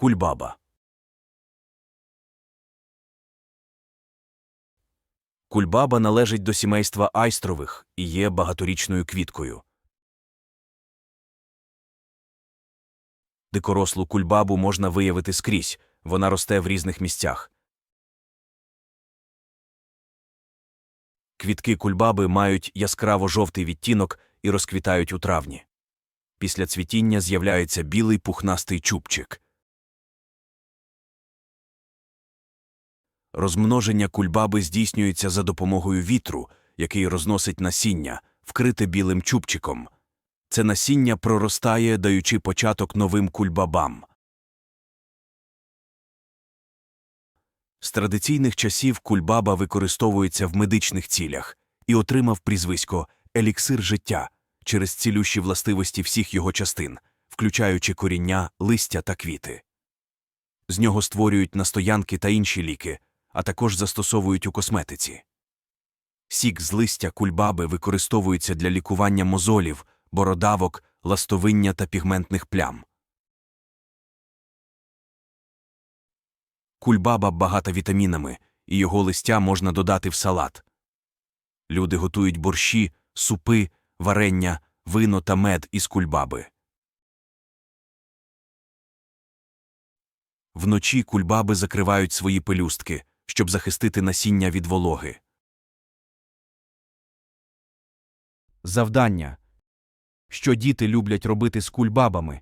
Кульбаба. Кульбаба належить до сімейства айстрових і є багаторічною квіткою. Дикорослу кульбабу можна виявити скрізь, вона росте в різних місцях. Квітки кульбаби мають яскраво жовтий відтінок і розквітають у травні. Після цвітіння з'являється білий пухнастий чубчик. Розмноження кульбаби здійснюється за допомогою вітру, який розносить насіння, вкрите білим чубчиком. Це насіння проростає, даючи початок новим кульбабам. З традиційних часів кульбаба використовується в медичних цілях і отримав прізвисько еліксир життя через цілющі властивості всіх його частин, включаючи коріння, листя та квіти. З нього створюють настоянки та інші ліки, а також застосовують у косметиці. Сік з листя кульбаби використовується для лікування мозолів, бородавок, ластовиння та пігментних плям. Кульбаба багата вітамінами, і його листя можна додати в салат. Люди готують борщі, супи, варення, вино та мед із кульбаби. Вночі кульбаби закривають свої пелюстки, щоб захистити насіння від вологи. Завдання. Що діти люблять робити з кульбабами?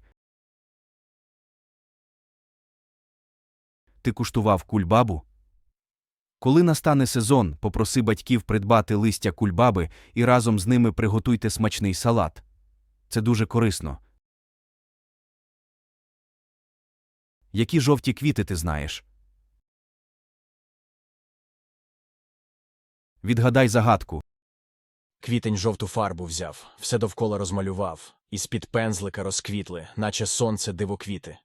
Ти куштував кульбабу? Коли настане сезон, попроси батьків придбати листя кульбаби і разом з ними приготуйте смачний салат. Це дуже корисно. Які жовті квіти ти знаєш? Відгадай загадку. Квітень жовту фарбу взяв, все довкола розмалював, і з-під пензлика розквітли, наче сонце дивоквіти.